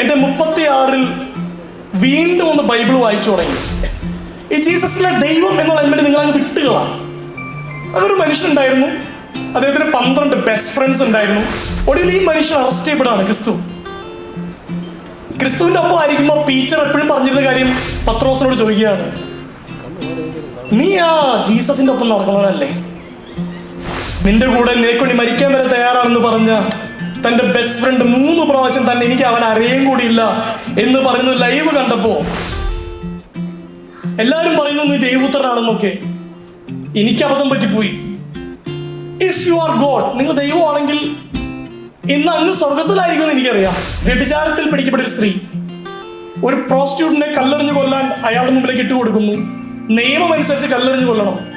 എന്റെ മുപ്പത്തി ആറിൽ വീണ്ടും ഒന്ന് ബൈബിൾ വായിച്ചു തുടങ്ങി. ഈ ജീസസിലെ ദൈവം എന്നുള്ള എലിമെന്റ് നിങ്ങൾ അങ്ങ് വിട്ടുകളാ. അതൊരു മനുഷ്യനുണ്ടായിരുന്നു. അദ്ദേഹത്തിന് പന്ത്രണ്ട് ബെസ്റ്റ് ഫ്രണ്ട്സ് ഉണ്ടായിരുന്നു. ഒടുവിൽ ഈ മനുഷ്യൻ അറസ്റ്റ് ചെയ്യപ്പെടാണ് ക്രിസ്തു. ക്രിസ്തുവിന്റെ ഒപ്പം ആയിരിക്കുമ്പോൾ പീറ്റർ എപ്പോഴും പറഞ്ഞിരുന്ന കാര്യം പത്രോസിനോട് ചോദിക്കുകയാണ്. നീ ആ ജീസസിന്റെ ഒപ്പം നടക്കണവനല്ലേ നിന്റെ കൂടെ നിനക്കൊണ്ടി മരിക്കാൻ വരെ തയ്യാറാണെന്ന് പറഞ്ഞ തന്റെ ബെസ്റ്റ് ഫ്രണ്ട് മൂന്ന് പ്രാവശ്യം തന്നെ എനിക്ക് അവൻ അറിയാൻ കൂടിയില്ല എന്ന് പറയുന്നു ലൈവ് കണ്ടപ്പോ എല്ലാവരും പറയുന്നു നീ ദൈവപുത്രനാണെന്നൊക്കെ. എനിക്ക് അബദ്ധം പറ്റിപ്പോയി. ഇഫ് യു ആർ ഗോഡ് നിങ്ങൾ ദൈവമാണെങ്കിൽ ഇന്ന് അങ്ങ് സ്വർഗത്തിലായിരിക്കുമെന്ന് എനിക്കറിയാം. വ്യഭിചാരത്തിൽ പിടിക്കപ്പെട്ട സ്ത്രീ. ഒരു പ്രോസ്റ്റിറ്റ്യൂട്ടിനെ കല്ലെറിഞ്ഞു കൊല്ലാൻ അയാളുടെ മുമ്പിലേക്ക് ഇട്ട് കൊടുക്കുന്നു നിയമം അനുസരിച്ച് കല്ലെറിഞ്ഞ് കൊല്ലണം.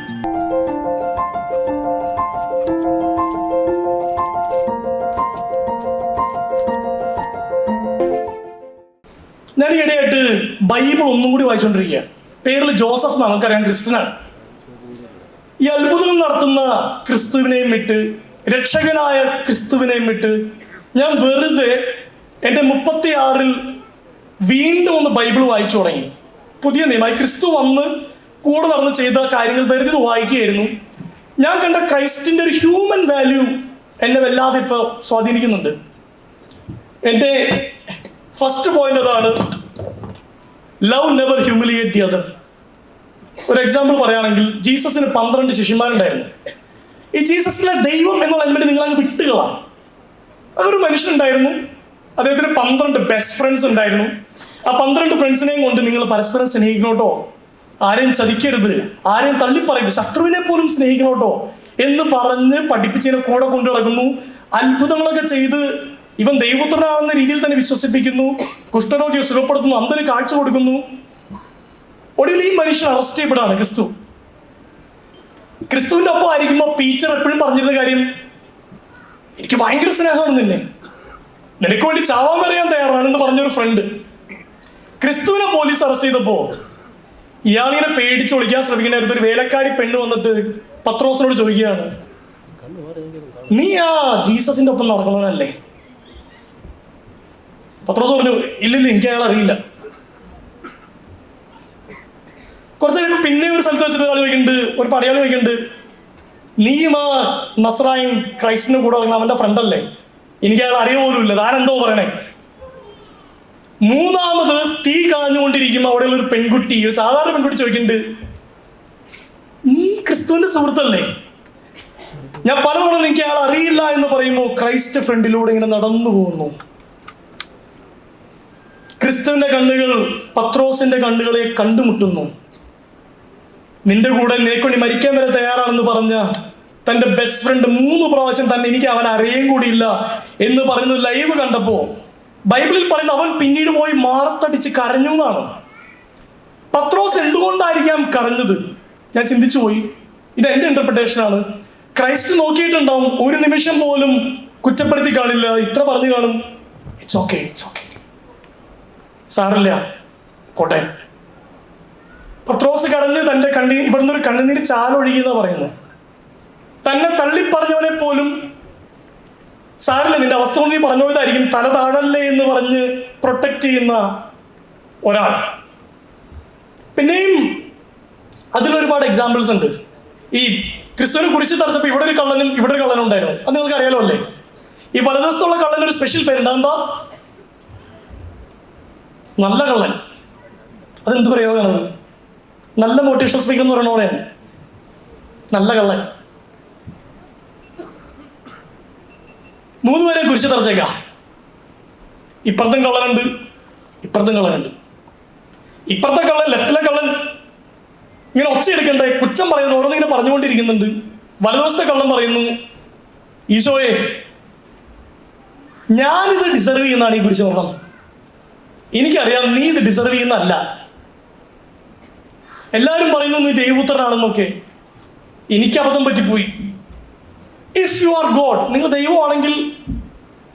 ബൈബിൾ ഒന്നും കൂടി വായിച്ചുകൊണ്ടിരിക്കുക പേരിൽ ജോസഫ് നമുക്കറിയാം ക്രിസ്ത്യനാണ്. ഈ അത്ഭുതം നടത്തുന്ന ക്രിസ്തുവിനെയും വിട്ട് രക്ഷകനായ ക്രിസ്തുവിനെയും വിട്ട് ഞാൻ വെറുതെ എന്റെ മുപ്പത്തി ആറിൽ വീണ്ടും ഒന്ന് ബൈബിൾ വായിച്ചു തുടങ്ങി. പുതിയ നിയമമായി ക്രിസ്തു വന്ന് കൂടെ നടന്ന് ചെയ്ത കാര്യങ്ങൾ വെറുതെ വായിക്കുകയായിരുന്നു. ഞാൻ കണ്ട ക്രൈസ്റ്റിന്റെ ഒരു ഹ്യൂമൻ വാല്യൂ എന്നെ വല്ലാതെ ഇപ്പോൾ സ്വാധീനിക്കുന്നുണ്ട്. എന്റെ ഫസ്റ്റ് പോയിന്റ് അതാണ് love never humiliate the other ഒരു എക്സാമ്പിൾ പറയുകയാണെങ്കിൽ ജീസസിന് പന്ത്രണ്ട് ശിഷ്യന്മാരുണ്ടായിരുന്നു. ഈ ജീസസിലെ ദൈവം എന്നുള്ള എലിമെന്റ് നിങ്ങൾ അങ്ങ് വിട്ടുകളാണ് അതൊരു മനുഷ്യനുണ്ടായിരുന്നു. അദ്ദേഹത്തിന് പന്ത്രണ്ട് ബെസ്റ്റ് ഫ്രണ്ട്സ് ഉണ്ടായിരുന്നു. ആ പന്ത്രണ്ട് ഫ്രണ്ട്സിനെയും കൊണ്ട് നിങ്ങൾ പരസ്പരം സ്നേഹിക്കണോട്ടോ? ആരെയും ചതിക്കരുത്. ആരെയും തള്ളിപ്പറയരുത്. ശത്രുവിനെ പോലും സ്നേഹിക്കണോട്ടോ? എന്ന് പറഞ്ഞ് പഠിപ്പിച്ചതിനെ കൂടെ കൊണ്ടു നടക്കുന്നു അത്ഭുതങ്ങളൊക്കെ ചെയ്ത് ഇവൻ ദൈവപുത്രനാണെന്ന രീതിയിൽ തന്നെ വിശ്വസിപ്പിക്കുന്നു കുഷ്ഠരോഗിയെ സുഖപ്പെടുത്തുന്നു അന്തന് കാഴ്ച കൊടുക്കുന്നു. ഒടുവിൽ ഈ മനുഷ്യൻ അറസ്റ്റ് ചെയ്യപ്പെടാണ് ക്രിസ്തു. ക്രിസ്തുവിന്റെ ഒപ്പം ആയിരിക്കുമ്പോൾ പീറ്റർ എപ്പോഴും പറഞ്ഞിരുന്ന കാര്യം എനിക്ക് ഭയങ്കര സ്നേഹമാണ് നിന്നെ. നിനക്ക് വേണ്ടി ചാവാൻ വരെ ഞാൻ തയ്യാറാണെന്ന് പറഞ്ഞൊരു ഫ്രണ്ട് ക്രിസ്തുവിനെ പോലീസ് അറസ്റ്റ് ചെയ്തപ്പോൾ ഇയാളിങ്ങനെ പേടിച്ച് ഒളിക്കാൻ ശ്രമിക്കുന്ന ഒരു വേലക്കാരി പെണ്ണ് വന്നിട്ട് പത്രോസിനോട് ചോദിക്കുകയാണ് നീ ആ ജീസസിന്റെ ഒപ്പം നടക്കണവനല്ലേ പത്രോസ് പറഞ്ഞു ഇല്ലില്ല എനിക്ക് അയാൾ അറിയില്ല. കുറച്ച് കഴിയുമ്പോൾ പിന്നെ ഒരു സ്ഥലത്ത് വെച്ചിട്ട് ഒരാൾ ചോദിക്കുന്നുണ്ട് ഒരു പടയാളി ചോദിക്കുന്നുണ്ട് നീയും ആ നസ്രായൻ ക്രൈസ്റ്റിന്റെ കൂടെ ഇറങ്ങുന്ന അവന്റെ ഫ്രണ്ടല്ലേ എനിക്ക് അയാൾ അറിയ പോലും ഇല്ല. താൻ എന്തോ പറയണേ? മൂന്നാമത് തീ കാഞ്ഞുകൊണ്ടിരിക്കുമ്പോൾ അവിടെയുള്ള ഒരു പെൺകുട്ടി ഒരു സാധാരണ പെൺകുട്ടി ചോദിക്കുന്നുണ്ട് നീ ക്രിസ്തുവിന്റെ സുഹൃത്തല്ലേ? ഞാൻ പലതവണ എനിക്ക് അയാൾ അറിയില്ല എന്ന് പറയുമ്പോൾ ക്രൈസ്റ്റ് ഫ്രണ്ടിലൂടെ ഇങ്ങനെ നടന്നു പോകുന്നു ക്രിസ്തുവിന്റെ കണ്ണുകൾ പത്രോസിന്റെ കണ്ണുകളെ കണ്ടുമുട്ടുന്നു. നിന്റെ കൂടെ നിനക്ക് വേണ്ടി മരിക്കാൻ വരെ തയ്യാറാണെന്ന് പറഞ്ഞ തന്റെ ബെസ്റ്റ് ഫ്രണ്ട് മൂന്ന് പ്രാവശ്യം തന്നെ എനിക്ക് അവൻ അറിയേം കൂടിയില്ല എന്ന് പറയുന്ന ലൈവ് കണ്ടപ്പോൾ ബൈബിളിൽ പറയുന്ന അവൻ പിന്നീട് പോയി മാറത്തടിച്ച് കരഞ്ഞു എന്നാണ്. പത്രോസ് എന്തുകൊണ്ടായിരിക്കാം കരഞ്ഞത്? ഞാൻ ചിന്തിച്ചു പോയി. ഇത് എന്റെ ഇന്റർപ്രിട്ടേഷനാണ് ക്രൈസ്റ്റ് നോക്കിയിട്ടുണ്ടാവും ഒരു നിമിഷം പോലും കുറ്റപ്പെടുത്തി കാണില്ല. ഇത്ര പറഞ്ഞു കാണും. ഇറ്റ്സ് ഓക്കെ ഇറ്റ്സ് ഓക്കെ സാറില്ല? പോട്ടെ പത്രോസ് കരഞ്ഞ് തന്റെ കണ്ണി ഇവിടുന്ന് ഒരു കണ്ണുനീര് ചാലൊഴുകിയെന്ന് പറയുന്നു. തന്നെ തള്ളിപ്പറഞ്ഞവനെ പോലും സാറില്ല നിന്റെ അവസ്ഥ നീ പറഞ്ഞതായിരിക്കും തല താഴല്ലേ എന്ന് പറഞ്ഞ് പ്രൊട്ടക്റ്റ് ചെയ്യുന്ന ഒരാൾ. പിന്നെയും അതിലൊരുപാട് എക്സാമ്പിൾസ് ഉണ്ട്. ഈ ക്രിസ്തുവിനെ കുറിച്ച് തറച്ചപ്പോൾ ഇവിടെ ഒരു കള്ളനും ഇവിടെ ഒരു കള്ളനും ഉണ്ടായിരുന്നു അത് നിങ്ങൾക്ക് അറിയാലോ അല്ലേ? ഈ വലതുവശത്തുള്ള കള്ളന് ഒരു സ്പെഷ്യൽ പേരുണ്ട്. എന്താ നല്ല കള്ളൻ. അതെന്ത് പ്രയോഗമാണ്? നല്ല മോട്ടിവേഷൻ സ്പീക്കർ എന്ന് പറയുന്ന പോലെയാണ് നല്ല കള്ളൻ. മൂന്ന് പേരെ കുറിച്ച് തറച്ചേക്ക. ഇപ്പുറത്തും കള്ളനുണ്ട് ഇപ്പുറത്തും കള്ളനുണ്ട്. ഇപ്പുറത്തെ കള്ളൻ ലെഫ്റ്റിലെ കള്ളൻ. ഇങ്ങനെ ഒച്ച എടുക്കണ്ടേ? കുറ്റം പറയുന്നു ഓരോന്നിങ്ങനെ പറഞ്ഞുകൊണ്ടിരിക്കുന്നുണ്ട്. വലതുവശത്തെ കള്ളൻ പറയുന്നു ഈശോയെ ഞാനിത് ഡിസർവ് ചെയ്യുന്നതാണ് ഈ കുരിശുമരണം എനിക്കറിയാം നീ ഇത് ഡിസർവ് ചെയ്യുന്നതല്ല. എല്ലാവരും പറയുന്നു നീ ദൈവപുത്രനാണെന്നൊക്കെ. എനിക്ക് അബദ്ധം പറ്റിപ്പോയി. ഇഫ് യു ആർ ഗോഡ് നിങ്ങൾ ദൈവമാണെങ്കിൽ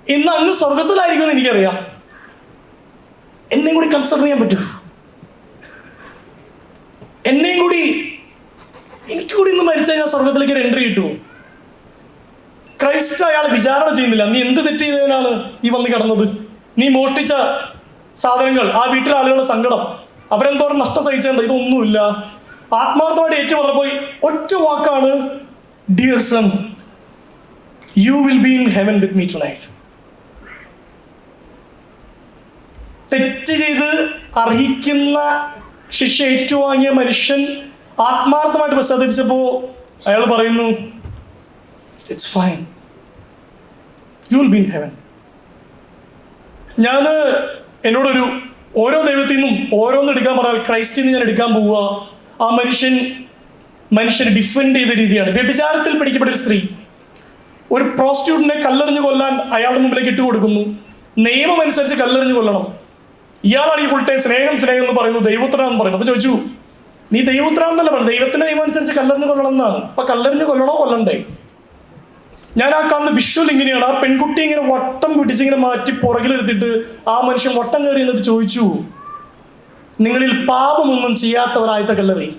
ഇന്ന് അങ്ങ് സ്വർഗത്തിലായിരിക്കുമെന്ന് എനിക്കറിയാം. എന്നെയും കൂടി കൺസിഡർ ചെയ്യാൻ പറ്റൂ. എന്നെയും കൂടി എനിക്ക് കൂടി ഇന്ന് മരിച്ചാൽ ഞാൻ സ്വർഗത്തിലേക്ക് ഒരു എൻട്രി കിട്ടുമോ? ക്രൈസ്റ്റ് അയാൾ വിചാരണ ചെയ്യുന്നില്ല. നീ എന്ത് തെറ്റ് ചെയ്തതിനാണ് ഈ വന്ന് കിടന്നത്? നീ മോഷ്ടിച്ച സാധനങ്ങൾ ആ വീട്ടിലെ ആളുകളുടെ സങ്കടം. അവരെന്തോരം നഷ്ടം സഹിച്ചിട്ടുണ്ട് ഇതൊന്നുമില്ല. ആത്മാർത്ഥമായിട്ട് ഏറ്റു പോയി ഒറ്റ വാക്കാണ് dear son you will be in heaven with me tonight തെറ്റ് ചെയ്ത് അർഹിക്കുന്ന ശിക്ഷ ഏറ്റുവാങ്ങിയ മനുഷ്യൻ ആത്മാർത്ഥമായിട്ട് പശ്ചാത്തലിച്ചപ്പോൾ അയാൾ പറയുന്നു it's fine you will be in heaven ഞാൻ എന്നോടൊരു ഓരോ ദൈവത്തിൽ നിന്നും ഓരോന്ന് എടുക്കാൻ പറഞ്ഞാൽ ക്രൈസ്റ്റിൽ നിന്ന് ഞാൻ എടുക്കാൻ പോവുക. ആ മനുഷ്യൻ മനുഷ്യനെ ഡിഫെൻഡ് ചെയ്ത രീതിയാണ്. വ്യഭിചാരത്തിൽ പിടിക്കപ്പെട്ട ഒരു സ്ത്രീ ഒരു പ്രോസ്റ്റിറ്റ്യൂട്ടിനെ കല്ലെറിഞ്ഞ് കൊല്ലാൻ അയാളുടെ മുമ്പിലേക്ക് ഇട്ട് കൊടുക്കുന്നു. നിയമം അനുസരിച്ച് കല്ലെറിഞ്ഞ് കൊല്ലണം. ഇയാളാണ് ഈ ഫുൾ ടൈം സ്നേഹം സ്നേഹം എന്ന് പറയുന്നു എന്ന് പറയുന്നു. അപ്പൊ ചോദിച്ചു നീ ദൈവത്തിനാന്നല്ല പറഞ്ഞു ദൈവത്തിന്റെ നിയമം അനുസരിച്ച് കല്ലെറിഞ്ഞ് കൊല്ലണം എന്നാണ്. അപ്പൊ കല്ലെറിഞ്ഞ് കൊല്ലണോ കൊല്ലണ്ടേ? ഞാൻ ആ കാണുന്ന വിഷ്വൽ ഇങ്ങനെയാണ്. ആ പെൺകുട്ടി ഇങ്ങനെ വട്ടം പിടിച്ചിങ്ങനെ മാറ്റി പുറകിലെടുത്തിട്ട് ആ മനുഷ്യൻ വട്ടം കയറി എന്നിട്ട് ചോദിച്ചു നിങ്ങളിൽ പാപമൊന്നും ചെയ്യാത്തവരായത്ത കല്ലറി.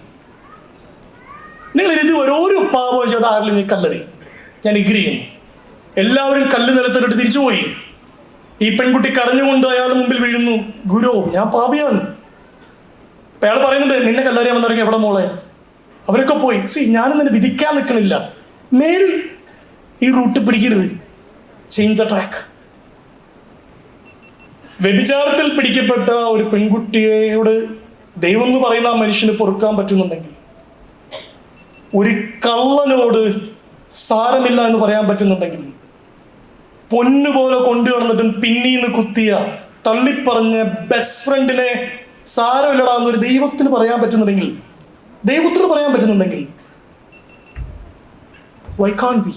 നിങ്ങൾ ഇത് ഒരു പാപവും ചെയ്ത ആരിലും നീ കല്ലറി. ഞാൻ ഇഗ്രി ചെയ്യുന്നു. എല്ലാവരും കല്ല് നിലത്തിട്ട് തിരിച്ചുപോയി. ഈ പെൺകുട്ടി കരഞ്ഞുകൊണ്ട് അയാളുടെ മുമ്പിൽ വീഴുന്നു. ഗുരു ഞാൻ പാപിയാണ്. അയാൾ പറയുന്നുണ്ട് നിന്നെ കല്ലറിയാൻ വന്നിറങ്ങി എവിടെ മോളെ? അവരൊക്കെ പോയി സി ഞാനും നിന്നെ വിധിക്കാൻ നിൽക്കണില്ല. മേലിൽ ഈ റൂട്ട് പിടിക്കരുത്. ചേഞ്ച് ദ ട്രാക്ക് വ്യഭിചാരത്തിൽ പിടിക്കപ്പെട്ട ഒരു പെൺകുട്ടിയോട് ദൈവം എന്ന് പറയുന്ന ആ മനുഷ്യന് പൊറുക്കാൻ പറ്റുന്നുണ്ടെങ്കിൽ ഒരു കള്ളനോട് സാരമില്ല എന്ന് പറയാൻ പറ്റുന്നുണ്ടെങ്കിൽ പൊന്നുപോലെ കൊണ്ടു കടന്നിട്ടും പിന്നീന്ന് കുത്തിയ തള്ളിപ്പറഞ്ഞ ബെസ്റ്റ് ഫ്രണ്ടിനെ സാരമില്ലടാ എന്നൊരു ദൈവത്തിന് പറയാൻ പറ്റുന്നുണ്ടെങ്കിൽ ദൈവത്തിന് പറയാൻ പറ്റുന്നുണ്ടെങ്കിൽ വൈ കാൺ ബി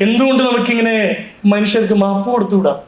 എന്തുകൊണ്ട് നമുക്കിങ്ങനെ മനുഷ്യർക്ക് മാപ്പ് കൊടുത്തുകൂടാ?